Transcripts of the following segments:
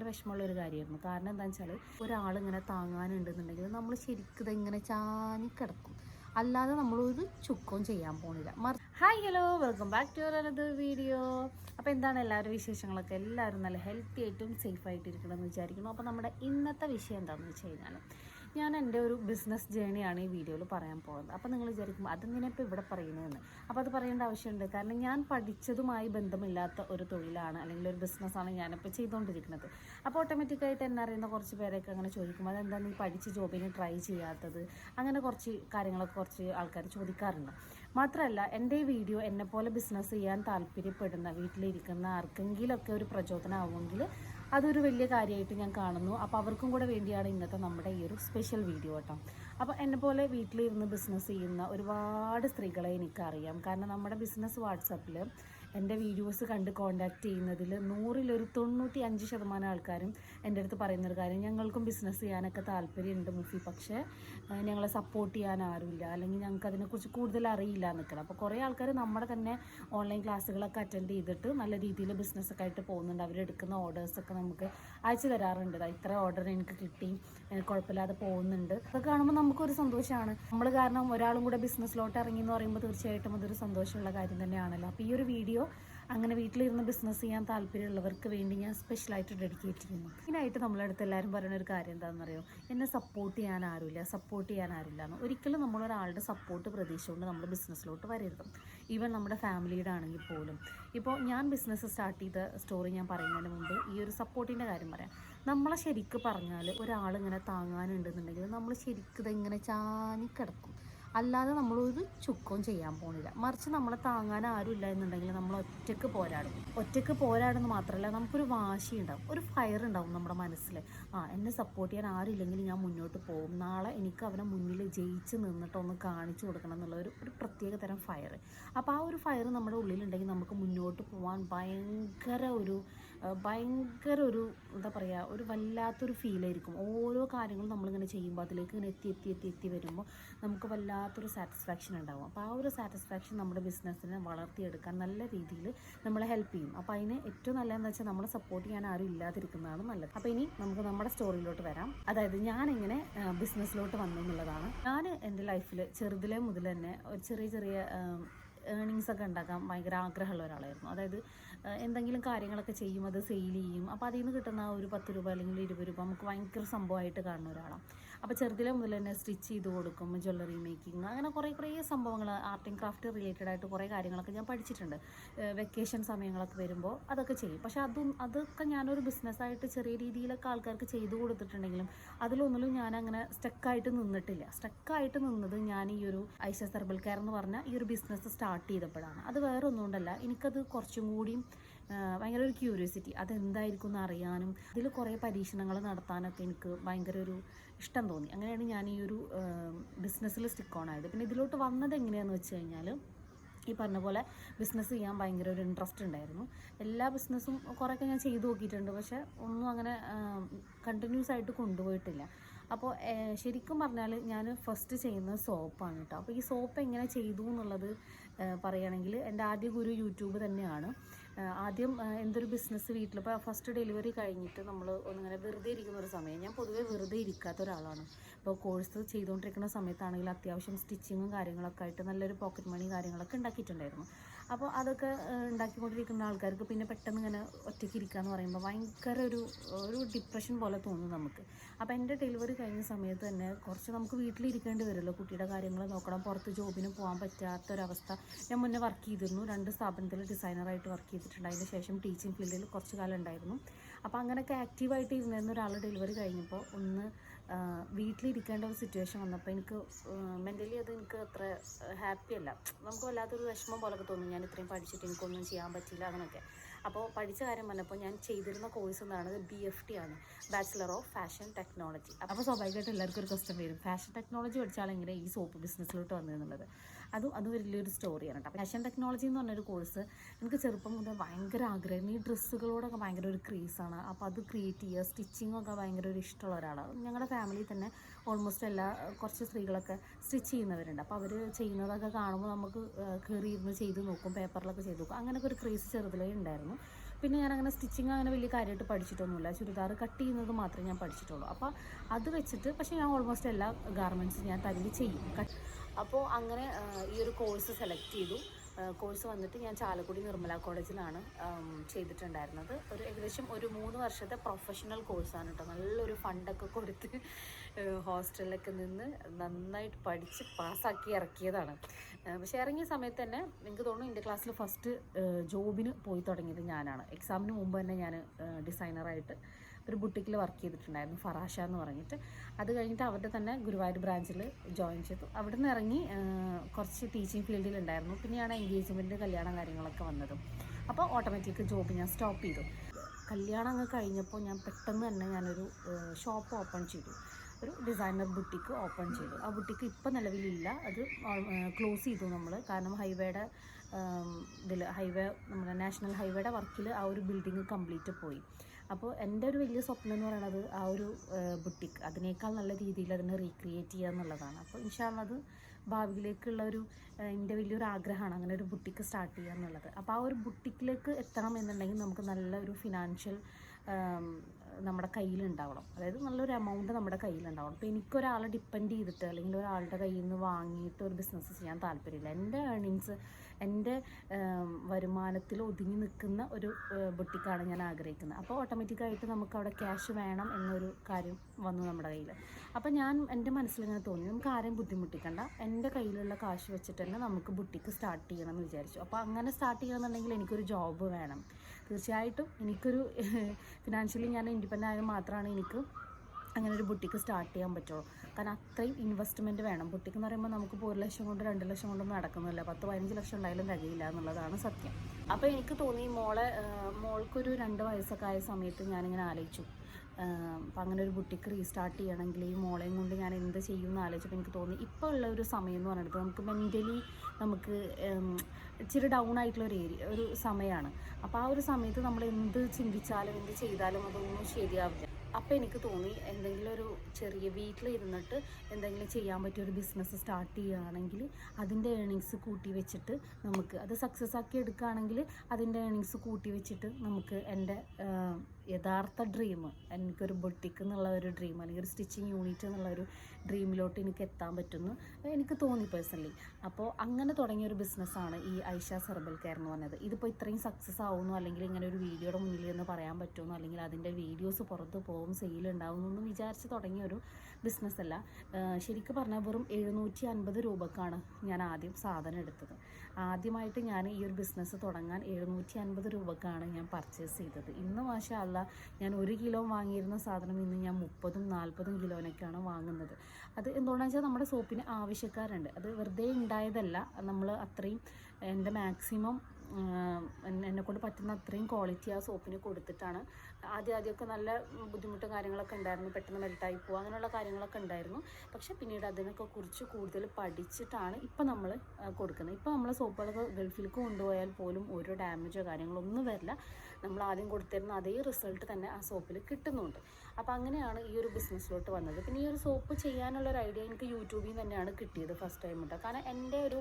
ഭയങ്കര വിഷമമുള്ള ഒരു കാര്യമായിരുന്നു. കാരണം എന്താണെന്ന് വെച്ചാൽ ഒരാളിങ്ങനെ താങ്ങാനുണ്ടെന്നുണ്ടെങ്കിൽ നമ്മൾ ശരിക്കും ഇങ്ങനെ ചാഞ്ഞ് കിടക്കും. അല്ലാതെ നമ്മളൊരു ചുക്കവും ചെയ്യാൻ പോണില്ല. Hi hello welcome back to another video അപ്പോൾ എന്താണ് എല്ലാവരും വിശേഷങ്ങളൊക്കെ? എല്ലാവരും നല്ല ഹെൽത്തി ആയിട്ടും സേഫ് ആയിട്ട് ഇരിക്കണമെന്ന് വിചാരിക്കുന്നു. അപ്പോൾ നമ്മുടെ ഇന്നത്തെ വിഷയം എന്താണെന്ന് വെച്ച് കഴിഞ്ഞാൽ ഞാൻ എന്റെ ഒരു ബിസിനസ് ജേണിയാണ് ഈ വീഡിയോയിൽ പറയാൻ പോകുന്നത്. അപ്പോൾ നിങ്ങൾ വിചാരിക്കും അതെങ്ങനെ ഇപ്പോൾ ഇവിടെ പറയുന്നതെന്ന്? അപ്പോൾ അത് പറയേണ്ട ആവശ്യമുണ്ട്. കാരണം ഞാൻ പഠിച്ചതുമായി ബന്ധമില്ലാത്ത ഒരു തൊഴിലാണ് അല്ലെങ്കിൽ ഒരു ബിസിനസ്സാണ് ഞാനിപ്പോൾ ചെയ്തുകൊണ്ടിരിക്കുന്നത്. അപ്പോൾ ഓട്ടോമാറ്റിക്കായിട്ട് എന്നെ അറിയുന്ന കുറച്ച് പേരൊക്കെ അങ്ങനെ ചോദിക്കും. അതെന്താ നീ പഠിച്ച ജോബിന് ട്രൈ ചെയ്യാത്തത്? അങ്ങനെ കുറച്ച് കാര്യങ്ങളൊക്കെ കുറച്ച് ആൾക്കാർ ചോദിക്കാറുണ്ട്. മാത്രമല്ല എന്റെ ഈ വീഡിയോ എന്നെപ്പോലെ ബിസിനസ് ചെയ്യാൻ താല്പര്യപ്പെടുന്ന വീട്ടിലിരിക്കുന്ന ആർക്കെങ്കിലുമൊക്കെ ഒരു പ്രചോദനമാവുമെങ്കിൽ അതൊരു വലിയ കാര്യമായിട്ട് ഞാൻ കാണുന്നു. അപ്പോൾ അവർക്കും കൂടെ വേണ്ടിയാണ് ഇന്നത്തെ നമ്മുടെ ഈ ഒരു സ്പെഷ്യൽ വീഡിയോ കേട്ടോ അപ്പോൾ എന്നെ പോലെ വീട്ടിലിരുന്ന് ബിസിനസ് ചെയ്യുന്ന ഒരുപാട് സ്ത്രീകളെ എനിക്കറിയാം. കാരണം നമ്മുടെ ബിസിനസ് വാട്സപ്പിൽ എന്റെ വീഡിയോസ് കണ്ട് കോൺടാക്ട് ചെയ്യുന്നതിൽ നൂറിലൊരു തൊണ്ണൂറ്റി അഞ്ച് ശതമാനം ആൾക്കാരും എന്റെ അടുത്ത് പറയുന്നൊരു കാര്യം ഞങ്ങൾക്കും ബിസിനസ് ചെയ്യാനൊക്കെ താല്പര്യമുണ്ട് മുഫി പക്ഷേ ഞങ്ങളെ സപ്പോർട്ട് ചെയ്യാൻ ആരുമില്ല. അല്ലെങ്കിൽ ഞങ്ങൾക്ക് അതിനെക്കുറിച്ച് കൂടുതൽ അറിയില്ല എന്നൊക്കെയാണ്. അപ്പോൾ കുറേ ആൾക്കാർ നമ്മുടെ തന്നെ ഓൺലൈൻ ക്ലാസ്സുകളൊക്കെ അറ്റൻഡ് ചെയ്തിട്ട് നല്ല രീതിയിൽ ബിസിനസ്സൊക്കെ ആയിട്ട് പോകുന്നുണ്ട്. അവരെടുക്കുന്ന ഓർഡേഴ്സൊക്കെ നമുക്ക് അയച്ചു തരാറുണ്ട്. ഇത്ര ഓർഡർ എനിക്ക് കിട്ടി. കുഴപ്പമില്ലാതെ പോകുന്നുണ്ട്. അതൊക്കെ കാണുമ്പോൾ നമുക്കൊരു സന്തോഷമാണ്. നമ്മൾ കാരണം ഒരാളും കൂടെ ബിസിനസ്സിലോട്ട് ഇറങ്ങി എന്ന് പറയുമ്പോൾ തീർച്ചയായിട്ടും അതൊരു സന്തോഷമുള്ള കാര്യം തന്നെയാണല്ലോ. അപ്പോൾ ഈ ഒരു വീഡിയോ അങ്ങനെ വീട്ടിലിരുന്ന് ബിസിനസ് ചെയ്യാൻ താല്പര്യമുള്ളവർക്ക് വേണ്ടി ഞാൻ സ്പെഷ്യലായിട്ട് ഡെഡിക്കേറ്റ് ചെയ്യുന്നു. ഇതിനായിട്ട് നമ്മളടുത്ത് എല്ലാവരും പറയുന്ന ഒരു കാര്യം എന്താണെന്ന് എന്താണെന്നറിയോ? എന്നെ സപ്പോർട്ട് ചെയ്യാൻ ആരുമില്ല സപ്പോർട്ട് ചെയ്യാൻ ആരുമില്ല എന്ന്. ഒരിക്കലും നമ്മളൊരാളുടെ സപ്പോർട്ട് പ്രതീക്ഷിച്ചുകൊണ്ട് നമ്മൾ ബിസിനസ്സിലോട്ട് വരരുത്. ഈവൻ നമ്മുടെ ഫാമിലിയുടെ ആണെങ്കിൽ പോലും. ഇപ്പോൾ ഞാൻ ബിസിനസ് സ്റ്റാർട്ട് ചെയ്ത സ്റ്റോറി ഞാൻ പറയുന്നതിന് മുമ്പ് ഈ ഒരു സപ്പോർട്ടിന്റെ കാര്യം പറയാം. നമ്മളെ ശരിക്ക് പറഞ്ഞാൽ ഒരാളിങ്ങനെ താങ്ങാനുണ്ടെന്നുണ്ടെങ്കിൽ നമ്മൾ ശരിക്കും ഇതെങ്ങനെ ചാഞ്ഞ് കിടക്കും. അല്ലാതെ നമ്മളൊരു ചുക്കവും ചെയ്യാൻ പോകുന്നില്ല മറിച്ച് നമ്മളെ താങ്ങാൻ ആരുമില്ല എന്നുണ്ടെങ്കിൽ നമ്മൾ ഒറ്റയ്ക്ക് പോരാടും. ഒറ്റയ്ക്ക് പോരാടുന്ന മാത്രമല്ല നമുക്കൊരു വാശി ഉണ്ടാവും. ഒരു ഫയർ ഉണ്ടാവും നമ്മുടെ മനസ്സിൽ. ആ എന്നെ സപ്പോർട്ട് ചെയ്യാൻ ആരുമില്ലെങ്കിൽ ഞാൻ മുന്നോട്ട് പോകും. നാളെ എനിക്ക് അവനെ മുന്നിൽ ജയിച്ച് നിന്നിട്ടൊന്ന് കാണിച്ചു കൊടുക്കണം എന്നുള്ള ഒരു ഒരു പ്രത്യേക തരം ഫയർ അപ്പോൾ ആ ഒരു ഫയർ നമ്മുടെ ഉള്ളിലുണ്ടെങ്കിൽ നമുക്ക് മുന്നോട്ട് പോകാൻ ഭയങ്കര ഒരു ഭയങ്കര ഒരു എന്താ പറയുക ഒരു വല്ലാത്തൊരു ഫീലായിരിക്കും ഓരോ കാര്യങ്ങളും നമ്മളിങ്ങനെ ചെയ്യുമ്പോൾ അതിലേക്ക് ഇങ്ങനെ എത്തി എത്തി എത്തി എത്തി വരുമ്പോൾ നമുക്ക് വല്ലാത്തൊരു സാറ്റിസ്ഫാക്ഷൻ ഉണ്ടാവും. അപ്പോൾ ആ ഒരു സാറ്റിസ്ഫാക്ഷൻ നമ്മുടെ ബിസിനസ്സിനെ വളർത്തിയെടുക്കാൻ നല്ല രീതിയിൽ നമ്മളെ ഹെൽപ്പ് ചെയ്യും. അപ്പോൾ അതിന് ഏറ്റവും നല്ലതെന്ന് വെച്ചാൽ നമ്മളെ സപ്പോർട്ട് ചെയ്യാൻ ആരും ഇല്ലാതിരിക്കുന്നതാണ് നല്ലത്. അപ്പോൾ ഇനി നമുക്ക് നമ്മുടെ സ്റ്റോറിയിലോട്ട് വരാം. അതായത് ഞാൻ എങ്ങനെ ബിസിനസ്സിലോട്ട് വന്നു എന്നുള്ളതാണ്. ഞാൻ എന്റെ ലൈഫിൽ ചെറുതിലെ മുതൽ തന്നെ ഒരു ചെറിയ ചെറിയ ഏണിങ്സ് ഒക്കെ ഉണ്ടാക്കാൻ ഭയങ്കര ആഗ്രഹമുള്ള ഒരാളായിരുന്നു. അതായത് എന്തെങ്കിലും കാര്യങ്ങളൊക്കെ ചെയ്യും അത് സെയിൽ ചെയ്യും. അപ്പോൾ അതിൽ നിന്ന് കിട്ടുന്ന ഒരു പത്ത് രൂപ അല്ലെങ്കിൽ ഇരുപത് രൂപ നമുക്ക് ഭയങ്കര സംഭവമായിട്ട് കാണുന്ന ഒരാളാണ് അപ്പോൾ ചെറുതിലെ മുതൽ തന്നെ സ്റ്റിച്ച് ചെയ്ത് കൊടുക്കും ജ്വല്ലറി മേക്കിംഗ് അങ്ങനെ കുറേ കുറേ സംഭവങ്ങൾ ആർട്ട് ആൻഡ് ക്രാഫ്റ്റ് റിലേറ്റഡ് ആയിട്ട് കുറേ കാര്യങ്ങളൊക്കെ ഞാൻ പഠിച്ചിട്ടുണ്ട്. വെക്കേഷൻ സമയങ്ങളൊക്കെ വരുമ്പോൾ അതൊക്കെ ചെയ്യും. പക്ഷേ അതും അതൊക്കെ ഞാനൊരു ബിസിനസ്സായിട്ട് ചെറിയ രീതിയിലൊക്കെ ആൾക്കാർക്ക് ചെയ്തു കൊടുത്തിട്ടുണ്ടെങ്കിലും അതിലൊന്നിലും ഞാൻ അങ്ങനെ സ്റ്റക്കായിട്ട് നിന്നിട്ടില്ല. സ്റ്റക്കായിട്ട് നിന്നത് ഞാൻ ഈ ഒരു ഐസ സെർബൽ കെയർ എന്ന് പറഞ്ഞ ഈ ഒരു ബിസിനസ് സ്റ്റാർട്ട് ചെയ്തപ്പോഴാണ്. അത് വേറെ ഒന്നും കൊണ്ടല്ല എനിക്കത് കുറച്ചും കൂടിയും ഭയങ്കര ഒരു ക്യൂരിയോസിറ്റി അതെന്തായിരിക്കും എന്ന് അറിയാനും ഇതിൽ കുറേ പരീക്ഷണങ്ങൾ നടത്താനൊക്കെ എനിക്ക് ഭയങ്കര ഒരു ഇഷ്ടം തോന്നി. അങ്ങനെയാണ് ഞാൻ ഈ ഒരു ബിസിനസ്സിൽ സ്റ്റിക്ക് ഓൺ ആയത്. പിന്നെ ഇതിലോട്ട് വന്നത് എങ്ങനെയാണെന്ന് വെച്ച് കഴിഞ്ഞാൽ ഈ പറഞ്ഞ പോലെ ബിസിനസ് ചെയ്യാൻ ഭയങ്കര ഒരു ഇൻട്രസ്റ്റ് ഉണ്ടായിരുന്നു. എല്ലാ ബിസിനസ്സും കുറേയൊക്കെ ഞാൻ ചെയ്തു നോക്കിയിട്ടുണ്ട്. പക്ഷേ ഒന്നും അങ്ങനെ കണ്ടിന്യൂസ് ആയിട്ട് കൊണ്ടുപോയിട്ടില്ല. അപ്പോൾ ശരിക്കും പറഞ്ഞാൽ ഞാൻ ഫസ്റ്റ് ചെയ്യുന്നത് സോപ്പാണ് കേട്ടോ. അപ്പോൾ ഈ സോപ്പ് എങ്ങനെ ചെയ്തു എന്നുള്ളത് പറയുകയാണെങ്കിൽ എന്റെ ആദ്യ ഗുരു യൂട്യൂബ് തന്നെയാണ്. ആദ്യം എന്തൊരു ബിസിനസ് വീട്ടിൽ ഇപ്പോൾ ഫസ്റ്റ് ഡെലിവറി കഴിഞ്ഞിട്ട് നമ്മൾ ഒന്നിങ്ങനെ വെറുതെ ഇരിക്കുന്ന ഒരു സമയം. ഞാൻ പൊതുവേ വെറുതെ ഇരിക്കാത്ത ഒരാളാണ്. അപ്പോൾ കോഴ്സ് ചെയ്തുകൊണ്ടിരിക്കുന്ന സമയത്താണെങ്കിൽ അത്യാവശ്യം സ്റ്റിച്ചിങ്ങും കാര്യങ്ങളൊക്കെ ആയിട്ട് നല്ലൊരു പോക്കറ്റ് മണി കാര്യങ്ങളൊക്കെ ഉണ്ടാക്കിയിട്ടുണ്ടായിരുന്നു. അപ്പോൾ അതൊക്കെ ഉണ്ടാക്കിക്കൊണ്ടിരിക്കുന്ന ആൾക്കാർക്ക് പിന്നെ പെട്ടെന്ന് ഇങ്ങനെ ഒറ്റയ്ക്ക് ഇരിക്കുക എന്ന് പറയുമ്പോൾ ഭയങ്കര ഒരു ഒരു ഡിപ്രഷൻ പോലെ തോന്നും നമുക്ക്. അപ്പോൾ എന്റെ ഡെലിവറി കഴിഞ്ഞ സമയത്ത് തന്നെ കുറച്ച് നമുക്ക് വീട്ടിലിരിക്കേണ്ടി വരുമല്ലോ. കുട്ടിയുടെ കാര്യങ്ങൾ നോക്കണം പുറത്ത് ജോബിന് പോകാൻ പറ്റാത്തൊരവസ്ഥ. ഞാൻ മുന്നേ വർക്ക് ചെയ്തിരുന്നു. രണ്ട് സ്ഥാപനത്തിൽ ഡിസൈനറായിട്ട് വർക്ക് ചെയ്തിട്ടുണ്ട്. അതിന് ശേഷം ടീച്ചിങ് ഫീൽഡിൽ കുറച്ച് കാലം ഉണ്ടായിരുന്നു. അപ്പോൾ അങ്ങനെയൊക്കെ ആക്റ്റീവായിട്ട് ഇരുന്നിരുന്ന ഒരാൾ ഡെലിവറി കഴിഞ്ഞപ്പോൾ ഒന്ന് വീട്ടിലിരിക്കേണ്ട ഒരു സിറ്റുവേഷൻ വന്നപ്പോൾ എനിക്ക് മെന്റലി അത് എനിക്ക് അത്ര ഹാപ്പി അല്ല. നമുക്ക് വല്ലാത്തൊരു വിഷമം പോലൊക്കെ തോന്നി. ഞാൻ ഇത്രയും പഠിച്ചിട്ട് എനിക്കൊന്നും ചെയ്യാൻ പറ്റില്ല അങ്ങനെയൊക്കെ അപ്പോൾ പഠിച്ച കാര്യം വന്നപ്പോൾ ഞാൻ ചെയ്തിരുന്ന കോഴ്സ് എന്താണ്? ബി എഫ് ടി ആണ്. ബാച്ചിലർ ഓഫ് ഫാഷൻ ടെക്നോളജി അപ്പോൾ സ്വാഭാവികമായിട്ട് എല്ലാവർക്കും ഒരു കസ്റ്റം വരും. ഫാഷൻ ടെക്നോളജി പഠിച്ചാൽ എങ്ങനെ ഈ സോപ്പ് ബിസിനസ്സിലോട്ട് വന്നതെന്നുള്ളത് അതും അത് വലിയൊരു സ്റ്റോറിയാണ് കേട്ടോ. ഫാഷൻ ടെക്നോളജി എന്ന് പറഞ്ഞൊരു കോഴ്സ് എനിക്ക് ചെറുപ്പം മുതൽ ഭയങ്കര ആഗ്രഹം. ഈ ഡ്രസ്സുകളോടൊക്കെ ഭയങ്കര ഒരു ക്രീസാണ് അപ്പോൾ അത് ക്രിയേറ്റ് ചെയ്യുക സ്റ്റിച്ചിങ്ങൊക്കെ ഭയങ്കര ഒരു ഇഷ്ടമുള്ള ഒരാളാണ്. ഞങ്ങളുടെ ഫാമിലി തന്നെ ഓൾമോസ്റ്റ് എല്ലാ കുറച്ച് സ്ത്രീകളൊക്കെ സ്റ്റിച്ച് ചെയ്യുന്നവരുണ്ട്. അപ്പോൾ അവർ ചെയ്യുന്നതൊക്കെ കാണുമ്പോൾ നമുക്ക് കയറി ഇരുന്ന് ചെയ്ത് നോക്കും പേപ്പറിലൊക്കെ ചെയ്ത് നോക്കും. അങ്ങനെയൊക്കെ ഒരു ക്രേസ് ചെറുതിലേ ഉണ്ടായിരുന്നു. പിന്നെ ഞാൻ അങ്ങനെ സ്റ്റിച്ചിങ് അങ്ങനെ വലിയ കാര്യമായിട്ട് പഠിച്ചിട്ടൊന്നുമില്ല. ചുരിദാർ കട്ട് ചെയ്യുന്നത് മാത്രമേ ഞാൻ പഠിച്ചിട്ടുള്ളൂ. അപ്പോൾ അത് വെച്ചിട്ട് പക്ഷേ ഞാൻ ഓൾമോസ്റ്റ് എല്ലാ ഗാർമെന്റ്സും ഞാൻ തനിക്ക് ചെയ്യും. അപ്പോൾ അങ്ങനെ ഈ ഒരു കോഴ്സ് സെലക്ട് ചെയ്തു. കോഴ്സ് വന്നിട്ട് ഞാൻ ചാലക്കുടി നിർമ്മല കോളേജിലാണ് ചെയ്തിട്ടുണ്ടായിരുന്നത്. ഒരു ഏകദേശം ഒരു മൂന്ന് വർഷത്തെ പ്രൊഫഷണൽ കോഴ്സാണ് കേട്ടോ നല്ലൊരു ഫണ്ടൊക്കെ കൊടുത്ത് ഹോസ്റ്റലിലൊക്കെ നിന്ന് നന്നായിട്ട് പഠിച്ച് പാസ്സാക്കി ഇറക്കിയതാണ്. പക്ഷേ ഇറങ്ങിയ സമയത്ത് തന്നെ എനിക്ക് തോന്നുന്നു എന്റെ ക്ലാസ്സിൽ ഫസ്റ്റ് ജോബിന് പോയി തുടങ്ങിയത് ഞാനാണ്. എക്സാമിന് മുമ്പ് തന്നെ ഞാൻ ഡിസൈനറായിട്ട് ഒരു ബുട്ടിക്കിൽ വർക്ക് ചെയ്തിട്ടുണ്ടായിരുന്നു ഫറാഷ എന്ന് പറഞ്ഞിട്ട്. അത് കഴിഞ്ഞിട്ട് അവരുടെ തന്നെ ഗുരുവായൂർ ബ്രാഞ്ചിൽ ജോയിൻ ചെയ്തു. അവിടെ നിന്ന് ഇറങ്ങി കുറച്ച് ടീച്ചിങ് ഫീൽഡിലുണ്ടായിരുന്നു പിന്നെയാണ് എൻഗേജ്മെന്റ് കല്യാണം കാര്യങ്ങളൊക്കെ വന്നതും. അപ്പോൾ ഓട്ടോമാറ്റിക് ജോബ് ഞാൻ സ്റ്റോപ്പ് ചെയ്തു. കല്യാണം അങ്ങ് കഴിഞ്ഞപ്പോൾ ഞാൻ പെട്ടെന്ന് തന്നെ ഞാനൊരു ഷോപ്പ് ഓപ്പൺ ചെയ്തു. ഒരു ഡിസൈനർ ബുട്ടിക്ക് ഓപ്പൺ ചെയ്തു. ആ ബുട്ടിക്ക് ഇപ്പം നിലവിലില്ല. അത് ക്ലോസ് ചെയ്തു നമ്മൾ കാരണം ഹൈവേയുടെ ഇതിൽ ഹൈവേ നമ്മുടെ നാഷണൽ ഹൈവേയുടെ വർക്കിൽ ആ ഒരു ബിൽഡിങ് കംപ്ലീറ്റ് പോയി. അപ്പോൾ എന്റെ ഒരു വലിയ സ്വപ്നം എന്ന് പറയുന്നത് ആ ഒരു ബുട്ടിക്ക് അതിനേക്കാൾ നല്ല രീതിയിൽ അതിനെ റീക്രിയേറ്റ് ചെയ്യുക എന്നുള്ളതാണ്. അപ്പോൾ ഇൻഷാല്ല അത് ഭാവിയിലേക്കുള്ള ഒരു എന്റെ വലിയൊരു ആഗ്രഹമാണ് അങ്ങനെ ഒരു ബുട്ടിക്ക് സ്റ്റാർട്ട് ചെയ്യുക എന്നുള്ളത്. അപ്പോൾ ആ ഒരു ബുട്ടിക്കിലേക്ക് എത്തണം എന്നുണ്ടെങ്കിൽ നമുക്ക് നല്ലൊരു ഫിനാൻഷ്യൽ നമ്മുടെ കയ്യിലുണ്ടാവണം. അതായത് നല്ലൊരു എമൗണ്ട് നമ്മുടെ കയ്യിലുണ്ടാവണം. അപ്പോൾ എനിക്കൊരാളെ ഡിപ്പെൻഡ് ചെയ്തിട്ട് അല്ലെങ്കിൽ ഒരാളുടെ കയ്യിൽ നിന്ന് വാങ്ങിയിട്ട് ഒരു ബിസിനസ് ചെയ്യാൻ താല്പര്യമില്ല. എന്റെ ഏർണിങ്സ് എന്റെ വരുമാനത്തിൽ ഒതുങ്ങി നിൽക്കുന്ന ഒരു ബുട്ടിക്കാണ് ഞാൻ ആഗ്രഹിക്കുന്നത്. അപ്പോൾ ഓട്ടോമാറ്റിക്കായിട്ട് നമുക്ക് അവിടെ ക്യാഷ് വേണം എന്നൊരു കാര്യം വന്നു നമ്മുടെ കയ്യിൽ അപ്പോൾ ഞാൻ എന്റെ മനസ്സിലിങ്ങനെ തോന്നി. നമുക്ക് ആരെയും ബുദ്ധിമുട്ടിക്കണ്ട. എന്റെ കയ്യിലുള്ള കാശ് വെച്ചിട്ട് തന്നെ നമുക്ക് ബുട്ടിക്ക് സ്റ്റാർട്ട് ചെയ്യണം എന്ന് വിചാരിച്ചു. അപ്പോൾ അങ്ങനെ സ്റ്റാർട്ട് ചെയ്യണമെന്നുണ്ടെങ്കിൽ എനിക്കൊരു ജോബ് വേണം. തീർച്ചയായിട്ടും എനിക്കൊരു ഫിനാൻഷ്യലി ഞാൻ ഇൻഡിപെൻഡന്റ് ആയത് മാത്രമാണ് എനിക്ക് അങ്ങനെ ഒരു ബുട്ടിക്ക് സ്റ്റാർട്ട് ചെയ്യാൻ പറ്റുള്ളൂ. കാരണം അത്രയും ഇൻവെസ്റ്റ്മെന്റ് വേണം. ബുട്ടിക്ക് എന്ന് പറയുമ്പോൾ നമുക്ക് ഇപ്പോൾ ഒരു ലക്ഷം കൊണ്ട് രണ്ട് ലക്ഷം കൊണ്ടൊന്നും നടക്കുന്നില്ല. പത്ത് പതിനഞ്ച് ലക്ഷം ഉണ്ടായാലും തികയില്ല എന്നുള്ളതാണ് സത്യം. അപ്പോൾ എനിക്ക് തോന്നി മോളെ മോൾക്കൊരു രണ്ട് വയസ്സൊക്കെ ആയ സമയത്ത് ഞാനിങ്ങനെ ആലോചിച്ചു. അപ്പം അങ്ങനെ ഒരു ബുട്ടിക്ക് റീസ്റ്റാർട്ട് ചെയ്യണമെങ്കിൽ ഈ മോളെയും കൊണ്ട് ഞാൻ എന്ത് ചെയ്യും എന്ന് ആലോചിച്ചപ്പോൾ എനിക്ക് തോന്നി ഇപ്പോൾ ഉള്ള ഒരു സമയം എന്ന് പറയുന്നത് നമുക്ക് മെന്റലി നമുക്ക് ഇച്ചിരി ഡൗൺ ആയിട്ടുള്ള ഒരു ഏരിയ ഒരു സമയമാണ് അപ്പോൾ ആ ഒരു സമയത്ത് നമ്മൾ എന്ത് ചിന്തിച്ചാലും എന്ത് ചെയ്താലും അതൊന്നും ശരിയാവില്ല. അപ്പോൾ എനിക്ക് തോന്നി എന്തെങ്കിലും ഒരു ചെറിയ വീട്ടിലിരുന്നിട്ട് എന്തെങ്കിലും ചെയ്യാൻ പറ്റിയ ഒരു ബിസിനസ് സ്റ്റാർട്ട് ചെയ്യുകയാണെങ്കിൽ അതിന്റെ ഏണിങ്സ് കൂട്ടി വെച്ചിട്ട് നമുക്ക് അത് സക്സസ് ആക്കി എടുക്കുകയാണെങ്കിൽ അതിന്റെ ഏണിങ്സ് കൂട്ടി വെച്ചിട്ട് നമുക്ക് എന്റെ യഥാർത്ഥ ഡ്രീം എനിക്കൊരു ബൊട്ടിക്ക് എന്നുള്ള ഒരു ഡ്രീം അല്ലെങ്കിൽ ഒരു സ്റ്റിച്ചിങ് യൂണിറ്റ് എന്നുള്ള ഒരു ഡ്രീമിലോട്ട് എനിക്ക് എത്താൻ പറ്റുന്നു. എനിക്ക് തോന്നി പേഴ്സണലി അപ്പോൾ അങ്ങനെ തുടങ്ങിയ ഒരു ബിസിനസ്സാണ് ഈ ഐഷ സെർബൽ കെയർ എന്ന് പറഞ്ഞത്. ഇതിപ്പോൾ ഇത്രയും സക്സസ് ആവുന്നു അല്ലെങ്കിൽ ഇങ്ങനെ ഒരു വീഡിയോയുടെ മുന്നിൽ എന്ന് പറയാൻ പറ്റുമെന്നോ അല്ലെങ്കിൽ അതിന്റെ വീഡിയോസ് പുറത്ത് പോകും സെയിൽ ഉണ്ടാവുമെന്നൊന്നും വിചാരിച്ച് തുടങ്ങിയ ഒരു ബിസിനസ് അല്ല. ശരിക്കും പറഞ്ഞാൽ വെറും എഴുന്നൂറ്റി അൻപത് രൂപക്കാണ് ഞാൻ ആദ്യം സാധനം എടുത്തത്. ആദ്യമായിട്ട് ഞാൻ ഈ ഒരു ബിസിനസ് തുടങ്ങാൻ എഴുന്നൂറ്റി അൻപത് രൂപക്കാണ് ഞാൻ പർച്ചേസ് ചെയ്തത്. ഇന്ന് മാഷാ അല്ല ഞാൻ ഒരു കിലോ വാങ്ങിയിരുന്ന സാധനം ഇന്ന് ഞാൻ മുപ്പതും നാൽപ്പതും കിലോനൊക്കെയാണ് വാങ്ങുന്നത്. അത് എന്തുകൊണ്ടാണെന്ന് വെച്ചാൽ നമ്മുടെ സോപ്പിന് ആവശ്യക്കാരുണ്ട്. അത് വെറുതെ ഉണ്ടായതല്ല. നമ്മൾ അത്രയും എന്റെ മാക്സിമം എന്നെ കൊണ്ട് പറ്റുന്ന അത്രയും ക്വാളിറ്റി ആ സോപ്പിന് കൊടുത്തിട്ടാണ്. ആദ്യം ആദ്യമൊക്കെ നല്ല ബുദ്ധിമുട്ടും കാര്യങ്ങളൊക്കെ ഉണ്ടായിരുന്നു. പെട്ടെന്ന് മെൽട്ടായി പോകുക അങ്ങനെയുള്ള കാര്യങ്ങളൊക്കെ ഉണ്ടായിരുന്നു. പക്ഷേ പിന്നീട് അതിനൊക്കെ കുറിച്ച് കൂടുതൽ പഠിച്ചിട്ടാണ് ഇപ്പം നമ്മൾ കൊടുക്കുന്നത്. ഇപ്പം നമ്മൾ സോപ്പുകളൊക്കെ ഗൾഫിലേക്ക് കൊണ്ടുപോയാൽ പോലും ഓരോ ഡാമേജോ കാര്യങ്ങളോ ഒന്നും വരില്ല. നമ്മൾ ആദ്യം കൊടുത്തിരുന്ന അതേ റിസൾട്ട് തന്നെ ആ സോപ്പിൽ കിട്ടുന്നുണ്ട്. അപ്പോൾ അങ്ങനെയാണ് ഈ ഒരു ബിസിനസ്സിലോട്ട് വന്നത്. പിന്നെ ഈ ഒരു സോപ്പ് ചെയ്യാനുള്ള ഒരു ഐഡിയ എനിക്ക് യൂട്യൂബിൽ നിന്ന് തന്നെയാണ് കിട്ടിയത് ഫസ്റ്റ് ടൈം കാരണം എന്റെ ഒരു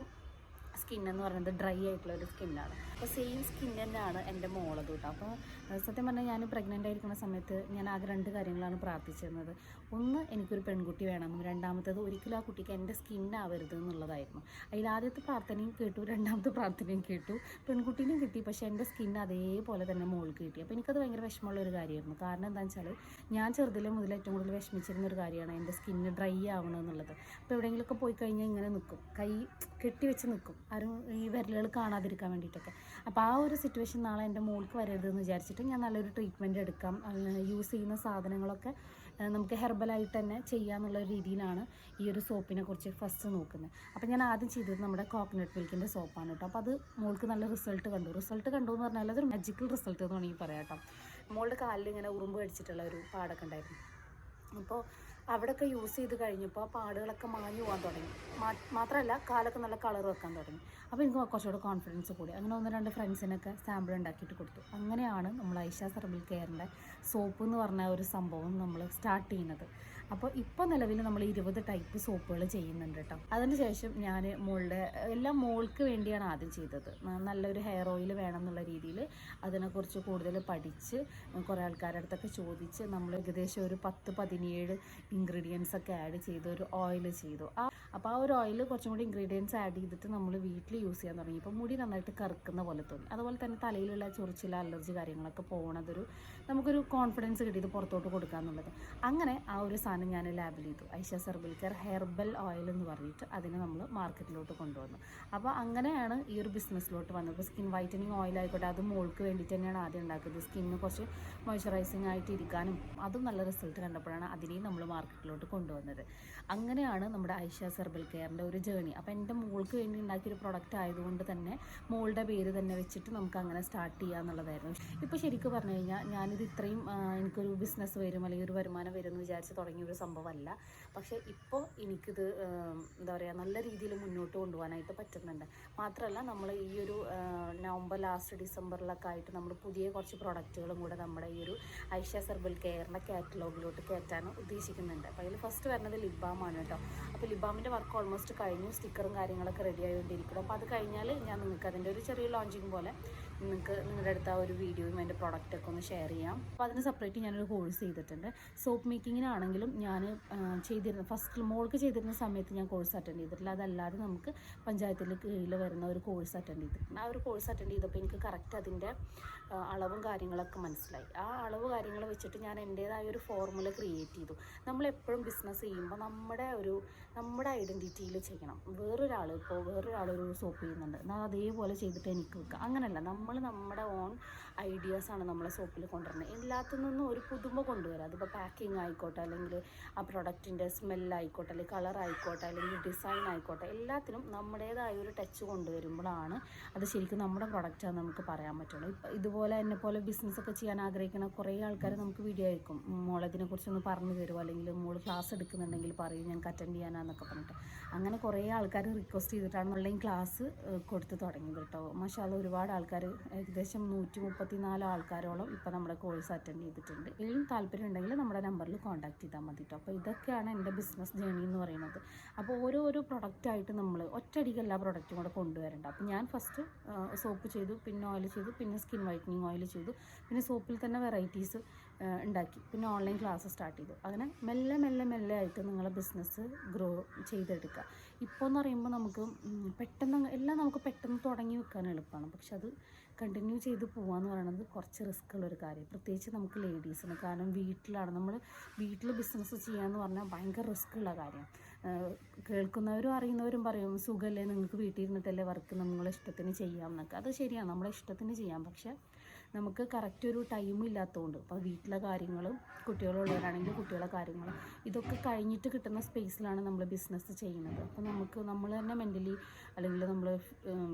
സ്കിൻ എന്ന് പറയുന്നത് ഡ്രൈ ആയിട്ടുള്ള ഒരു സ്കിന്നാണ് അപ്പോൾ സെയിം സ്കിൻ തന്നെയാണ് എന്റെ മോളത് കേട്ടോ അപ്പോൾ സത്യം പറഞ്ഞാൽ ഞാൻ പ്രഗ്നന്റ് ആയിരിക്കുന്ന സമയത്ത് ഞാൻ ആകെ രണ്ട് കാര്യങ്ങളാണ് പ്രാർത്ഥിച്ചിരുന്നത്. ഒന്ന് എനിക്കൊരു പെൺകുട്ടി വേണമെന്നും രണ്ടാമത്തേത് ഒരിക്കലും ആ കുട്ടിക്ക് എന്റെ സ്കിന്നാവരുത് എന്നുള്ളതായിരുന്നു. അതിൽ ആദ്യത്തെ പ്രാർത്ഥനയും കേട്ടു രണ്ടാമത്തെ പ്രാർത്ഥനയും കേട്ടു. പെൺകുട്ടീനെയും കിട്ടി പക്ഷേ എന്റെ സ്കിൻ അതേപോലെ തന്നെ മോൾക്ക് കിട്ടി. അപ്പോൾ എനിക്കത് ഭയങ്കര വിഷമമുള്ള ഒരു കാര്യമായിരുന്നു. കാരണം എന്താണെന്ന് വെച്ചാൽ ഞാൻ ചെറുതിലെ മുതൽ ഏറ്റവും കൂടുതൽ വിഷമിച്ചിരുന്ന ഒരു കാര്യമാണ് എന്റെ സ്കിന്ന് ഡ്രൈ ആവണമെന്നുള്ളത് അപ്പോൾ എവിടെയെങ്കിലുമൊക്കെ പോയി കഴിഞ്ഞാൽ ഇങ്ങനെ നിൽക്കും കൈ കെട്ടി വെച്ച് നിൽക്കും ആരും ഈ വിരലുകൾ കാണാതിരിക്കാൻ വേണ്ടിയിട്ടൊക്കെ. അപ്പോൾ ആ ഒരു സിറ്റുവേഷൻ നാളെ എന്റെ മോൾക്ക് വരരുതെന്ന് വിചാരിച്ചിട്ട് ഞാൻ നല്ലൊരു ട്രീറ്റ്മെന്റ് എടുക്കാം. യൂസ് ചെയ്യുന്ന സാധനങ്ങളൊക്കെ നമുക്ക് ഹെർബലായിട്ട് തന്നെ ചെയ്യാമെന്നുള്ള രീതിയിലാണ് ഈ ഒരു സോപ്പിനെ കുറിച്ച് ഫസ്റ്റ് നോക്കുന്നത്. അപ്പോൾ ഞാൻ ആദ്യം ചെയ്തത് നമ്മുടെ കോക്കനട്ട് മിൽക്കിന്റെ സോപ്പാണ് കേട്ടോ അപ്പോൾ അത് മോൾക്ക് നല്ല റിസൾട്ട് കണ്ടു. റിസൾട്ട് കണ്ടു എന്ന് പറഞ്ഞാൽ അതൊരു മാജിക്കൽ റിസൾട്ട് എന്ന് വേണമെങ്കിൽ പറയാം കേട്ടോ മോളുടെ കാലിൽ ഇങ്ങനെ ഉറുമ്പ് കടിച്ചിട്ടുള്ള ഒരു പാടൊക്കെ ഉണ്ടായിരുന്നു. അപ്പോൾ അവിടെയൊക്കെ യൂസ് ചെയ്ത് കഴിഞ്ഞപ്പോൾ ആ പാടുകളൊക്കെ മാഞ്ഞു പോകാൻ തുടങ്ങി. മാത്രമല്ല കാലൊക്കെ നല്ല കളർ വെക്കാൻ തുടങ്ങി. അപ്പോൾ എനിക്ക് കുറച്ചുകൂടെ കോൺഫിഡൻസ് കൂടി. അങ്ങനെ ഒന്ന് രണ്ട് ഫ്രണ്ട്സിനൊക്കെ സാമ്പിൾ ഉണ്ടാക്കിയിട്ട് കൊടുത്തു. അങ്ങനെയാണ് നമ്മൾ ഐഷ സർബിൾ കെയറിന്റെ സോപ്പ് എന്ന് പറഞ്ഞ ഒരു സംഭവം നമ്മൾ സ്റ്റാർട്ട് ചെയ്യുന്നത്. അപ്പോൾ ഇപ്പോൾ നിലവിൽ നമ്മൾ ഇരുപത് ടൈപ്പ് സോപ്പുകൾ ചെയ്യുന്നുണ്ട് കേട്ടോ അതിനുശേഷം ഞാൻ മോളുടെ എല്ലാം മോൾക്ക് വേണ്ടിയാണ് ആദ്യം ചെയ്തത്. നല്ലൊരു ഹെയർ ഓയിൽ വേണം എന്നുള്ള രീതിയിൽ അതിനെക്കുറിച്ച് കൂടുതൽ പഠിച്ച് കുറേ ആൾക്കാരുടെ അടുത്തൊക്കെ ചോദിച്ച് നമ്മൾ ഏകദേശം ഒരു പത്ത് പതിനേഴ് ഇൻഗ്രീഡിയൻസ് ഒക്കെ ആഡ് ചെയ്ത് ഒരു ഓയിൽ ചെയ്തു. ആ അപ്പോൾ ആ ഒരു ഓയിൽ കുറച്ചും കൂടി ഇൻഗ്രീഡിയൻസ് ആഡ് ചെയ്തിട്ട് നമ്മൾ വീട്ടിൽ യൂസ് ചെയ്യാൻ തുടങ്ങി. ഇപ്പോൾ മുടി നന്നായിട്ട് കറുക്കുന്ന പോലെ തോന്നി. അതുപോലെ തന്നെ തലയിലുള്ള ചൊറിച്ചില അലർജി കാര്യങ്ങളൊക്കെ പോകണതൊരു നമുക്കൊരു കോൺഫിഡൻസ് കിട്ടി ഇത് പുറത്തോട്ട് കൊടുക്കുക എന്നുള്ളത് അങ്ങനെ ആ ഒരു സാധനം ഞാൻ ലാബിൽ ചെയ്തു ഐഷ സെർബിൽക്കർ ഹെർബൽ ഓയിൽ എന്ന് പറഞ്ഞിട്ട് അതിനെ നമ്മൾ മാർക്കറ്റിലോട്ട് കൊണ്ടുവന്നു. അപ്പോൾ അങ്ങനെയാണ് ഈ ഒരു ബിസിനസ്സിലോട്ട് വന്നത്. ഇപ്പോൾ സ്കിൻ വൈറ്റനിങ് ഓയിൽ ആയിക്കോട്ടെ അത് മോൾക്ക് വേണ്ടിയിട്ട് തന്നെയാണ് ആദ്യം ഉണ്ടാക്കുന്നത് സ്കിന്നിന് കുറച്ച് മോയ്സ്ചറൈസിങ് ആയിട്ട് ഇരിക്കാനും അതും നല്ല റിസൾട്ട് കണ്ടപ്പോഴാണ് അതിനെയും നമ്മൾ മാർക്കറ്റിലോട്ട് കൊണ്ടുവന്നത്. അങ്ങനെയാണ് നമ്മുടെ ഐഷ സെർബൽ കെയറിന്റെ ഒരു ജേണി അപ്പോൾ എന്റെ മോൾക്ക് വേണ്ടി ഉണ്ടാക്കിയൊരു പ്രൊഡക്റ്റ് ആയതുകൊണ്ട് തന്നെ മോളുടെ പേര് തന്നെ വെച്ചിട്ട് നമുക്ക് അങ്ങനെ സ്റ്റാർട്ട് ചെയ്യുക എന്നുള്ളതായിരുന്നു. ഇപ്പോൾ ശരിക്കും പറഞ്ഞു കഴിഞ്ഞാൽ ഞാനിത് ഇത്രയും എനിക്കൊരു ബിസിനസ് വരും അല്ലെങ്കിൽ ഒരു വരുമാനം വരും എന്ന് വിചാരിച്ച് തുടങ്ങിയ ഒരു സംഭവമല്ല. പക്ഷേ ഇപ്പോൾ എനിക്കിത് എന്താ പറയുക നല്ല രീതിയിൽ മുന്നോട്ട് കൊണ്ടുപോകാനായിട്ട് പറ്റുന്നുണ്ട്. മാത്രമല്ല നമ്മൾ ഈ ഒരു നവംബർ ലാസ്റ്റ് ഡിസംബറിലൊക്കെ ആയിട്ട് നമ്മൾ പുതിയ കുറച്ച് പ്രൊഡക്റ്റുകളും കൂടെ നമ്മുടെ ഈ ഒരു ഐഷ്യ സെർബൽ കെയറിന്റെ കാറ്റലോഗിലോട്ട് കയറ്റാൻ ഉദ്ദേശിക്കുന്നുണ്ട്. അപ്പോൾ അതിൽ ഫസ്റ്റ് വരുന്നത് ലിബാമാണ് കേട്ടോ. അപ്പോൾ ലിബാമിന്റെ വർക്ക് ഓൾമോസ്റ്റ് കഴിഞ്ഞു. സ്റ്റിക്കറും കാര്യങ്ങളൊക്കെ റെഡി ആയിക്കൊണ്ടിരിക്കണം അപ്പോൾ അത് കഴിഞ്ഞാൽ ഞാൻ നിങ്ങൾക്ക് അതിന്റെ ഒരു ചെറിയ ലോഞ്ചിങ് പോലെ നിങ്ങൾക്ക് നിങ്ങളുടെ അടുത്ത് ആ ഒരു വീഡിയോയും അതിന്റെ പ്രൊഡക്റ്റൊക്കെ ഒന്ന് ഷെയർ ചെയ്യാം. അപ്പോൾ അതിന് സെപ്പറേറ്റ് ഞാനൊരു കോഴ്സ് ചെയ്തിട്ടുണ്ട്. സോപ്പ് മേക്കിങ്ങിനാണെങ്കിലും ഞാൻ ചെയ്തിരുന്ന ഫസ്റ്റ് മോൾക്ക് ചെയ്തിരുന്ന സമയത്ത് ഞാൻ കോഴ്സ് അറ്റൻഡ് ചെയ്തിട്ടില്ല. അതല്ലാതെ നമുക്ക് പഞ്ചായത്തിൽ കീഴിൽ വരുന്ന ഒരു കോഴ്സ് അറ്റൻഡ് ചെയ്തിട്ടുണ്ട്. ആ ഒരു കോഴ്സ് അറ്റൻഡ് ചെയ്തപ്പോൾ എനിക്ക് കറക്റ്റ് അതിന്റെ അളവും കാര്യങ്ങളൊക്കെ മനസ്സിലായി. ആ അളവ് കാര്യങ്ങൾ വെച്ചിട്ട് ഞാൻ എന്റേതായ ഒരു ഫോർമുല ക്രിയേറ്റ് ചെയ്തു. നമ്മളെപ്പോഴും ബിസിനസ് ചെയ്യുമ്പോൾ നമ്മുടെ ഒരു നമ്മുടെ ഐഡന്റിറ്റിയിൽ ചെയ്യണം. വേറൊരാൾ ഇപ്പോൾ വേറൊരാൾ ഒരു സോപ്പ് ചെയ്യുന്നുണ്ട്. എന്നാൽ അതേപോലെ ചെയ്തിട്ട് എനിക്ക് വെക്കാം. അങ്ങനെയല്ല നമ്മൾ നമ്മുടെ ഓൺ ഐഡിയാസാണ് നമ്മളെ സോപ്പിൽ കൊണ്ടുവരുന്നത്. എല്ലാത്തിൽ നിന്നും ഒരു പുതുമ കൊണ്ടുവരാം. അതിപ്പോൾ പാക്കിംഗ് ആയിക്കോട്ടെ അല്ലെങ്കിൽ ആ പ്രൊഡക്റ്റിന്റെ സ്മെല്ലായിക്കോട്ടെ അല്ലെങ്കിൽ കളർ ആയിക്കോട്ടെ അല്ലെങ്കിൽ ഡിസൈൻ ആയിക്കോട്ടെ എല്ലാത്തിനും നമ്മുടേതായ ഒരു ടച്ച് കൊണ്ടുവരുമ്പോഴാണ് അത് ശരിക്കും നമ്മുടെ പ്രൊഡക്റ്റാണെന്ന് നമുക്ക് പറയാൻ പറ്റുള്ളൂ. ഇപ്പം ഇതുപോലെ എന്നെ പോലെ ബിസിനസ് ഒക്കെ ചെയ്യാൻ ആഗ്രഹിക്കുന്ന കുറേ ആൾക്കാർ നമുക്ക് വീഡിയോ അയക്കും മോൾ ഇതിനെക്കുറിച്ചൊന്ന് പറഞ്ഞു തരുമോ അല്ലെങ്കിൽ മോൾ ക്ലാസ് എടുക്കുന്നുണ്ടെങ്കിൽ പറയും ഞങ്ങൾക്ക് അറ്റൻഡ് ചെയ്യാനാന്നൊക്കെ പറഞ്ഞിട്ട്. അങ്ങനെ കുറേ ആൾക്കാർ റിക്വസ്റ്റ് ചെയ്തിട്ടാണ് ഓൺലൈൻ ക്ലാസ് കൊടുത്ത് തുടങ്ങിയത് കേട്ടോ. മഷാല ഒരുപാട് ആൾക്കാർ ഏകദേശം നൂറ്റി മുപ്പത്തിനാല് ആൾക്കാരോളം ഇപ്പോൾ നമ്മുടെ കോഴ്സ് അറ്റൻഡ് ചെയ്തിട്ടുണ്ട്. ഇതിലും താല്പര്യം ഉണ്ടെങ്കിൽ നമ്മുടെ നമ്പറിൽ കോൺടാക്ട് ചെയ്താൽ മതി കേട്ടോ അപ്പോൾ ഇതൊക്കെയാണ് എന്റെ ബിസിനസ് ജേണി എന്ന് പറയുന്നത്. അപ്പോൾ ഓരോരോ പ്രൊഡക്റ്റായിട്ട് നമ്മൾ ഒറ്റയടിക്ക് എല്ലാ പ്രൊഡക്റ്റും കൂടെ കൊണ്ടുവരേണ്ട. അപ്പോൾ ഞാൻ ഫസ്റ്റ് സോപ്പ് ചെയ്തു പിന്നെ ഓയിൽ ചെയ്തു പിന്നെ സ്കിൻ വൈറ്റനിങ് ഓയിൽ ചെയ്തു പിന്നെ സോപ്പിൽ തന്നെ വെറൈറ്റീസ് ഉണ്ടാക്കി. പിന്നെ ഓൺലൈൻ ക്ലാസ് സ്റ്റാർട്ട് ചെയ്തു. അങ്ങനെ മെല്ലെ മെല്ലെ മെല്ലെ ആയിട്ട് നിങ്ങളെ ബിസിനസ് ഗ്രോ ചെയ്തെടുക്കുക ഇപ്പോൾ എന്ന് പറയുമ്പോൾ നമുക്ക് പെട്ടെന്ന് എല്ലാം നമുക്ക് പെട്ടെന്ന് തുടങ്ങി വെക്കാൻ എളുപ്പമാണ് പക്ഷെ അത് കണ്ടിന്യൂ ചെയ്ത് പോകാന്ന് പറയുന്നത് കുറച്ച് റിസ്ക് ഉള്ളൊരു കാര്യം. പ്രത്യേകിച്ച് നമുക്ക് ലേഡീസിന് കാരണം വീട്ടിലാണ്. നമ്മൾ വീട്ടിൽ ബിസിനസ് ചെയ്യാന്ന് പറഞ്ഞാൽ ഭയങ്കര റിസ്ക് ഉള്ള കാര്യം. കേൾക്കുന്നവരും അറിയുന്നവരും പറയും സുഖമല്ലേ നിങ്ങൾക്ക് വീട്ടിൽ ഇരുന്നിട്ടല്ലേ വർക്ക് നമ്മളെ ഇഷ്ടത്തിന് ചെയ്യാം എന്നൊക്കെ. അത് ശരിയാണ് നമ്മളെ ഇഷ്ടത്തിന് ചെയ്യാം. പക്ഷേ നമുക്ക് കറക്റ്റ് ഒരു ടൈം ഇല്ലാത്തതുകൊണ്ട് അപ്പോൾ വീട്ടിലെ കാര്യങ്ങളും കുട്ടികളുള്ളവരാണെങ്കിൽ കുട്ടികളെ കാര്യങ്ങളും ഇതൊക്കെ കഴിഞ്ഞിട്ട് കിട്ടുന്ന സ്പേസിലാണ് നമ്മൾ ബിസിനസ് ചെയ്യുന്നത്. അപ്പോൾ നമുക്ക് നമ്മൾ തന്നെ മെന്റലി അല്ലെങ്കിൽ നമ്മൾ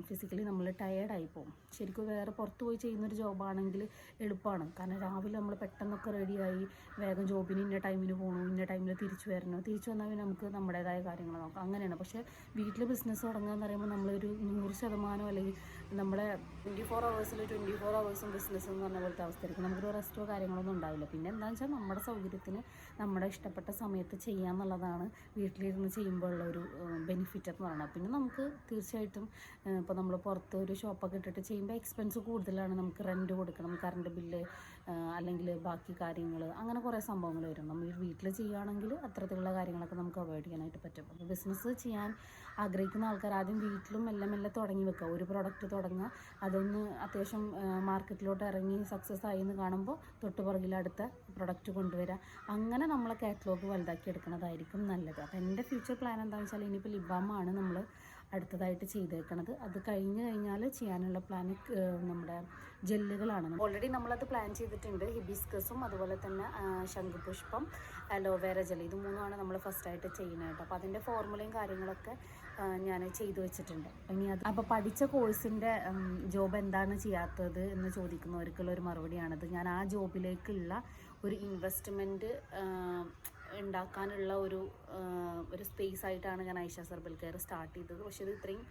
ഫിസിക്കലി നമ്മൾ ടയേർഡായി പോകും ശരിക്കും വേറെ പുറത്ത് പോയി ചെയ്യുന്നൊരു ജോബാണെങ്കിൽ എളുപ്പമാണ് കാരണം രാവിലെ നമ്മൾ പെട്ടെന്നൊക്കെ റെഡിയായി വേഗം ജോബിന് ഇന്ന ടൈമിന് പോകണു ഇന്ന ടൈമിൽ തിരിച്ചു വരണോ. തിരിച്ചു വന്നാൽ പിന്നെ നമുക്ക് നമ്മുടേതായ കാര്യങ്ങൾ നോക്കാം. അങ്ങനെയാണ്. പക്ഷേ വീട്ടിൽ ബിസിനസ് തുടങ്ങുക എന്ന് പറയുമ്പോൾ നമ്മളൊരു നൂറ് ശതമാനം അല്ലെങ്കിൽ നമ്മുടെ ട്വന്റി ഫോർ അവേഴ്സിൽ ട്വന്റി ഫോർ അവേഴ്സും ബിസിനസ് എന്ന് പറഞ്ഞ പോലത്തെ അവസ്ഥയായിരിക്കും. നമുക്കൊരു റെസ്റ്റോ കാര്യങ്ങളൊന്നും ഉണ്ടാവില്ല. പിന്നെ എന്താണെന്ന് വെച്ചാൽ നമ്മുടെ സൗകര്യത്തിന് നമ്മുടെ ഇഷ്ടപ്പെട്ട സമയത്ത് ചെയ്യാന്നുള്ളതാണ് വീട്ടിലിരുന്ന് ചെയ്യുമ്പോഴുള്ള ഒരു ബെനിഫിറ്റ് എന്ന് പറയുന്നത്. പിന്നെ നമുക്ക് തീർച്ചയായിട്ടും ഇപ്പോൾ നമ്മൾ പുറത്ത് ഒരു ഷോപ്പൊക്കെ ഇട്ടിട്ട് ചെയ്യുമ്പോൾ എക്സ്പെൻസ് കൂടുതലാണ്. നമുക്ക് റെന്റ് കൊടുക്കണം കറണ്ട് ബില്ല് അല്ലെങ്കിൽ ബാക്കി കാര്യങ്ങൾ അങ്ങനെ കുറേ സംഭവങ്ങൾ വരും. നമ്മൾ വീട്ടിൽ ചെയ്യുകയാണെങ്കിൽ അത്തരത്തിലുള്ള കാര്യങ്ങളൊക്കെ നമുക്ക് അവോയ്ഡ് ചെയ്യാനായിട്ട് പറ്റും. അപ്പോൾ ബിസിനസ് ചെയ്യാൻ ആഗ്രഹിക്കുന്ന ആൾക്കാർ ആദ്യം വീട്ടിലും മെല്ലെ മെല്ലെ തുടങ്ങി വെക്കുക. ഒരു പ്രൊഡക്റ്റ് തുടങ്ങുക. അതൊന്ന് അത്യാവശ്യം മാർക്കറ്റിലോട്ട് ഇറങ്ങി സക്സസ് ആയി എന്ന് കാണുമ്പോൾ തൊട്ട് പുറകിൽ അടുത്ത പ്രൊഡക്റ്റ് കൊണ്ടുവരിക. അങ്ങനെ നമ്മളെ കാറ്റലോഗ് വലുതാക്കി എടുക്കുന്നതായിരിക്കും നല്ലത്. അപ്പോൾ എന്റെ ഫ്യൂച്ചർ പ്ലാൻ എന്താണെന്ന് വെച്ചാൽ ഇനിയിപ്പോൾ ലിബാമാണ് നമ്മൾ അടുത്തതായിട്ട് ചെയ്തേക്കണത്. അത് കഴിഞ്ഞ് കഴിഞ്ഞാൽ ചെയ്യാനുള്ള പ്ലാൻ നമ്മുടെ ജെല്ലുകളാണ്. ഓൾറെഡി നമ്മളത് പ്ലാൻ ചെയ്തിട്ടുണ്ട്. ഹിബിസ്കസും അതുപോലെ തന്നെ ശംഖുപുഷ്പം അലോവേര ജെൽ ഇത് മൂന്നുമാണ് നമ്മൾ ഫസ്റ്റായിട്ട് ചെയ്യുന്നത് അപ്പോൾ അതിന്റെ ഫോർമുലയും കാര്യങ്ങളൊക്കെ ഞാൻ ചെയ്തു വെച്ചിട്ടുണ്ട്. ഇനി അത് അപ്പോൾ പഠിച്ച കോഴ്സിന്റെ ജോബ് എന്താണ് ചെയ്യാത്തത് എന്ന് ചോദിക്കുന്നവർക്കുള്ള ഒരു മറുപടിയാണത്. ഞാൻ ആ ജോബിലേക്കുള്ള ഒരു ഇൻവെസ്റ്റ്മെന്റ് ഉണ്ടാക്കാനുള്ള ഒരു ഒരു സ്പേസ് ആയിട്ടാണ് ഞാൻ ഐഷ സർബൽ കെയർ സ്റ്റാർട്ട് ചെയ്തത്. പക്ഷെ ഇത് ഇത്രയും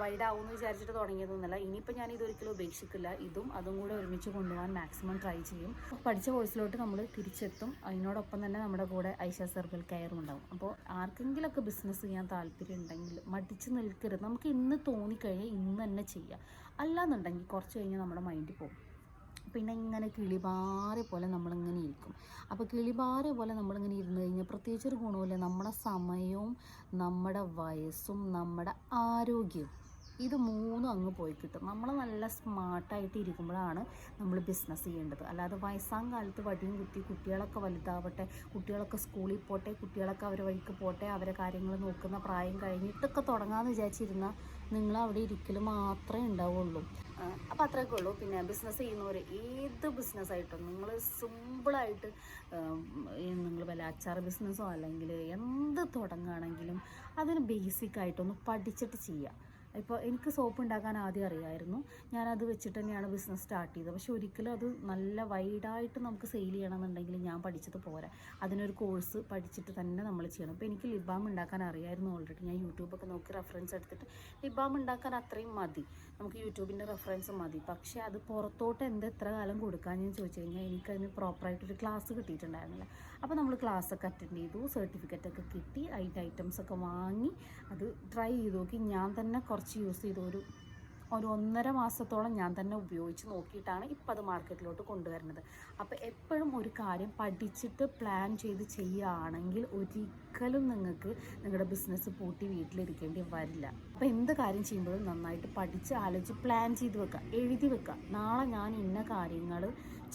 വൈഡാവുമെന്ന് വിചാരിച്ചിട്ട് തുടങ്ങിയതൊന്നുമല്ല ഇനിയിപ്പോൾ ഞാൻ ഇതൊരിക്കലും ഉപേക്ഷിക്കില്ല. ഇതും അതും കൂടെ ഒരുമിച്ച് കൊണ്ടുപോകാൻ മാക്സിമം ട്രൈ ചെയ്യും. പഠിച്ച കോഴ്സിലോട്ട് നമ്മൾ തിരിച്ചെത്തും. അതിനോടൊപ്പം തന്നെ നമ്മുടെ കൂടെ ഐഷ സർബൽ കെയറും ഉണ്ടാവും. അപ്പോൾ ആർക്കെങ്കിലുമൊക്കെ ബിസിനസ് ചെയ്യാൻ താല്പര്യം ഉണ്ടെങ്കിൽ മടിച്ച് നിൽക്കരുത്. നമുക്ക് ഇന്ന് തോന്നിക്കഴിഞ്ഞാൽ ഇന്ന് തന്നെ ചെയ്യാം. അല്ലാന്നുണ്ടെങ്കിൽ കുറച്ച് കഴിഞ്ഞാൽ നമ്മുടെ മൈൻഡ് പോകും പിന്നെ ഇങ്ങനെ കിളിപാറെ പോലെ നമ്മളിങ്ങനെ ഇരിക്കും. അപ്പോൾ കിളിപാറെ പോലെ നമ്മളിങ്ങനെ ഇരുന്ന് കഴിഞ്ഞാൽ പ്രത്യേകിച്ച് ഒരു ഗുണമില്ല നമ്മുടെ സമയവും നമ്മുടെ വയസ്സും നമ്മുടെ ആരോഗ്യവും. ഇത് മൂന്നും അങ്ങ് പോയി കിട്ടും. നമ്മൾ നല്ല സ്മാർട്ടായിട്ട് ഇരിക്കുമ്പോഴാണ് നമ്മൾ ബിസിനസ് ചെയ്യേണ്ടത്. അല്ലാതെ വയസ്സാം കാലത്ത് വടിയും കുത്തി കുട്ടികളൊക്കെ വലുതാവട്ടെ കുട്ടികളൊക്കെ സ്കൂളിൽ പോട്ടെ കുട്ടികളൊക്കെ അവരെ വഴിക്ക് പോട്ടെ അവരെ കാര്യങ്ങൾ നോക്കുന്ന പ്രായം കഴിഞ്ഞിട്ടൊക്കെ തുടങ്ങാമെന്ന് വിചാരിച്ചിരുന്നാൽ നിങ്ങൾ അവിടെ ഇരിക്കൽ മാത്രമേ ഉണ്ടാവുള്ളൂ. അപ്പോൾ അത്രയൊക്കെ ഉള്ളൂ. പിന്നെ ബിസിനസ് ചെയ്യുന്നവർ ഏത് ബിസിനസ്സായിട്ടും നിങ്ങൾ സിമ്പിളായിട്ട് നിങ്ങൾ വല്ല അച്ചാർ ബിസിനസ്സോ അല്ലെങ്കിൽ എന്ത് തുടങ്ങുകയാണെങ്കിലും അതിന് ബേസിക്കായിട്ടൊന്ന് പഠിച്ചിട്ട് ചെയ്യുക ഇപ്പോൾ എനിക്ക് സോപ്പ് ഉണ്ടാക്കാൻ ആദ്യം അറിയായിരുന്നു. ഞാനത് വെച്ചിട്ട് തന്നെയാണ് ബിസിനസ് സ്റ്റാർട്ട് ചെയ്തത്. പക്ഷെ ഒരിക്കലും അത് നല്ല വൈഡായിട്ട് നമുക്ക് സെയിൽ ചെയ്യണമെന്നുണ്ടെങ്കിൽ ഞാൻ പഠിച്ചത് പോരാ. അതിനൊരു കോഴ്സ് പഠിച്ചിട്ട് തന്നെ നമ്മൾ ചെയ്യണം. ഇപ്പോൾ എനിക്ക് ലിബാം ഉണ്ടാക്കാൻ അറിയായിരുന്നു ഓൾറെഡി ഞാൻ യൂട്യൂബൊക്കെ നോക്കി റെഫറൻസ് എടുത്തിട്ട് ലിബാം ഉണ്ടാക്കാൻ അത്രയും മതി. നമുക്ക് യൂട്യൂബിന്റെ റെഫറൻസ് മതി. പക്ഷേ അത് പുറത്തോട്ട് എന്ത് എത്ര കാലം കൊടുക്കാൻ ഞാൻ ചോദിച്ചു കഴിഞ്ഞാൽ എനിക്കതിന് പ്രോപ്പറായിട്ടൊരു ക്ലാസ് കിട്ടിയിട്ടുണ്ടായിരുന്നില്ല. അപ്പോൾ നമ്മൾ ക്ലാസ്സൊക്കെ അറ്റൻഡ് ചെയ്തു സർട്ടിഫിക്കറ്റൊക്കെ കിട്ടി അതിന്റെ ഐറ്റംസ് ഒക്കെ വാങ്ങി അത് ട്രൈ ചെയ്ത് നോക്കി. ഞാൻ തന്നെ കുറച്ച് യൂസ് ചെയ്ത ഒരു ഒരു ഒന്നര മാസത്തോളം ഞാൻ തന്നെ ഉപയോഗിച്ച് നോക്കിയിട്ടാണ് ഇപ്പം അത് മാർക്കറ്റിലോട്ട് കൊണ്ടുവരുന്നത്. അപ്പോൾ എപ്പോഴും ഒരു കാര്യം പഠിച്ചിട്ട് പ്ലാൻ ചെയ്ത് ചെയ്യുകയാണെങ്കിൽ ഒരിക്കലും നിങ്ങൾക്ക് നിങ്ങളുടെ ബിസിനസ് പൂട്ടി വീട്ടിലിരിക്കേണ്ടി വരില്ല. അപ്പോൾ എന്ത് കാര്യം ചെയ്യുമ്പോഴും നന്നായിട്ട് പഠിച്ച് ആലോചിച്ച് പ്ലാൻ ചെയ്ത് വെക്കുക എഴുതി വെക്കുക നാളെ ഞാൻ ഇന്ന കാര്യങ്ങൾ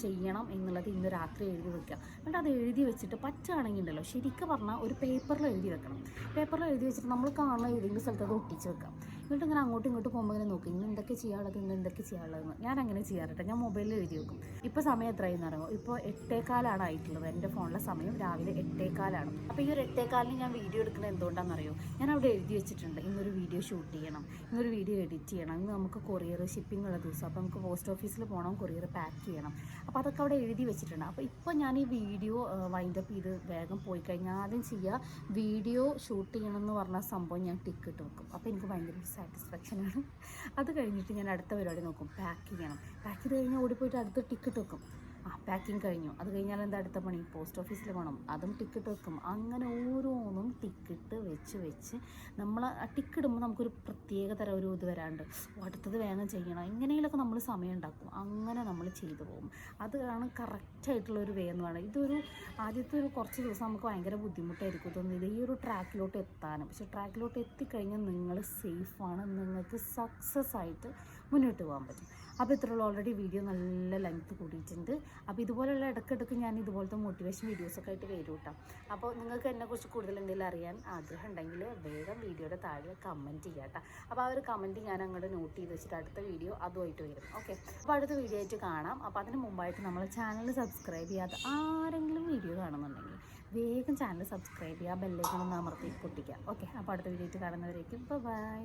ചെയ്യണം എന്നുള്ളത് ഇന്ന് രാത്രി എഴുതി വെക്കുക എന്നിട്ട് അത് എഴുതി വെച്ചിട്ട് പറ്റുകയാണെങ്കിൽ ഉണ്ടല്ലോ ശരിക്കും പറഞ്ഞാൽ ഒരു പേപ്പറിൽ എഴുതി വെക്കണം. പേപ്പറിൽ എഴുതി വെച്ചിട്ട് നമ്മൾ കാണുന്ന ഏതെങ്കിലും സ്ഥലത്ത് അത് ഒട്ടിച്ച് വെക്കാം. എന്നിട്ട് ഇങ്ങനെ അങ്ങോട്ടും ഇങ്ങോട്ടും പോകുമ്പോൾ ഇങ്ങനെ നോക്കും ഇന്ന് എന്തൊക്കെ ചെയ്യാനുള്ളത് ഇന്ന് എന്തൊക്കെ ചെയ്യാനുള്ളതെന്ന്. ഞാൻ അങ്ങനെ ചെയ്യാറുണ്ട് ഞാൻ മൊബൈലിൽ എഴുതി വെക്കും. ഇപ്പോൾ സമയം എത്രയെന്ന് അറിയുമോ? ഇപ്പോൾ എട്ടേക്കാലാണ് ആയിട്ടുള്ളത്. എന്റെ ഫോണിലെ സമയം രാവിലെ എട്ടേക്കാലാണ് അപ്പോൾ ഈ ഒരു എട്ടേക്കാലിന് ഞാൻ വീഡിയോ എടുക്കുന്നത് എന്തുകൊണ്ടാണെന്നറിയോ? ഞാൻ അവിടെ എഴുതി വെച്ചിട്ടുണ്ട്. ഇന്നൊരു വീഡിയോ ഷൂട്ട് ചെയ്യണം ഇന്നൊരു വീഡിയോ എഡിറ്റ് ചെയ്യണം. ഇന്ന് നമുക്ക് കൊറിയർ ഷിപ്പിംഗ് ഉള്ള ദിവസം അപ്പോൾ നമുക്ക് പോസ്റ്റ് ഓഫീസിൽ പോകണം കൊറിയർ പാക്ക് ചെയ്യണം. അപ്പോൾ അതൊക്കെ അവിടെ എഴുതി വെച്ചിട്ടുണ്ട്. അപ്പോൾ ഇപ്പോൾ ഞാൻ ഈ വീഡിയോ വൈൻഡപ്പ് ചെയ്ത് വേഗം പോയി കഴിഞ്ഞാൽ ആദ്യം ചെയ്യുക വീഡിയോ ഷൂട്ട് ചെയ്യണമെന്ന് പറഞ്ഞ സംഭവം ഞാൻ ടിക്കറ്റ് വെക്കും. അപ്പോൾ എനിക്ക് ഭയങ്കര സാറ്റിസ്ഫാക്ഷനാണ് അത് കഴിഞ്ഞിട്ട് ഞാൻ അടുത്ത പരിപാടി നോക്കും. പാക്ക് ചെയ്യണം. പാക്ക് ചെയ്ത് കഴിഞ്ഞാൽ ഓടിപ്പോയിട്ട് അടുത്ത് ടിക്കറ്റ് വെക്കും. ആ പാക്കിങ് കഴിഞ്ഞു. അത് കഴിഞ്ഞാൽ എന്താ അടുത്ത പണി? പോസ്റ്റ് ഓഫീസിൽ പോകണം അതും ടിക്കറ്റ് വെക്കും. അങ്ങനെ ഓരോന്നും ടിക്കറ്റ് വെച്ച് വെച്ച് നമ്മൾ ആ ടിക്കറ്റ് ഇടുമ്പോൾ നമുക്കൊരു പ്രത്യേക തരം ഒരു ഇത് വരാണ്ട്. അടുത്തത് വേഗം ചെയ്യണം. എങ്ങനെയെങ്കിലുമൊക്കെ നമ്മൾ സമയം ഉണ്ടാക്കും. അങ്ങനെ നമ്മൾ ചെയ്തു പോകും. അതാണ് കറക്റ്റായിട്ടുള്ള ഒരു വേ എന്ന് പറയുന്നത്. ഇതൊരു ആദ്യത്തെ ഒരു കുറച്ച് ദിവസം നമുക്ക് ഭയങ്കര ബുദ്ധിമുട്ടായിരിക്കും തോന്നുന്നത്. ഈ ഒരു ട്രാക്കിലോട്ട് എത്താനും. പക്ഷെ ട്രാക്കിലോട്ട് എത്തിക്കഴിഞ്ഞാൽ നിങ്ങൾ സേഫാണ് നിങ്ങൾക്ക് സക്സസ് ആയിട്ട് മുന്നോട്ട് പോകാൻ പറ്റും. അപ്പോൾ ഇത്രയുള്ള ഓൾറെഡി വീഡിയോ നല്ല ലെങ്ത് കൂടിയിട്ടുണ്ട്. അപ്പോൾ ഇതുപോലെയുള്ള ഇടയ്ക്കിടയ്ക്ക് ഞാൻ ഇതുപോലത്തെ മോട്ടിവേഷൻ വീഡിയോസൊക്കെ ആയിട്ട് വരും കേട്ടോ അപ്പോൾ നിങ്ങൾക്ക് എന്നെക്കുറിച്ച് കൂടുതൽ എന്തെങ്കിലും അറിയാൻ ആഗ്രഹം ഉണ്ടെങ്കിൽ വേഗം വീഡിയോയുടെ താഴെ കമന്റ് ചെയ്യാം കേട്ടോ അപ്പോൾ ആ ഒരു കമന്റ് ഞാൻ അങ്ങോട്ട് നോട്ട് ചെയ്ത് വെച്ചിട്ട് അടുത്ത വീഡിയോ അതുമായിട്ട് വരും. ഓക്കെ അപ്പോൾ അടുത്ത വീഡിയോ ആയിട്ട് കാണാം. അപ്പോൾ അതിന് മുമ്പായിട്ട് നമ്മൾ ചാനൽ സബ്സ്ക്രൈബ് ചെയ്യാത്ത ആരെങ്കിലും വീഡിയോ കാണുന്നുണ്ടെങ്കിൽ വേഗം ചാനൽ സബ്സ്ക്രൈബ് ചെയ്യുക ബെല്ലേക്കൊന്ന് അമർത്തി പൊട്ടിക്കുക. ഓക്കെ അപ്പോൾ അടുത്ത വീഡിയോ ആയിട്ട് കാണുന്നവരേക്കും. ബൈ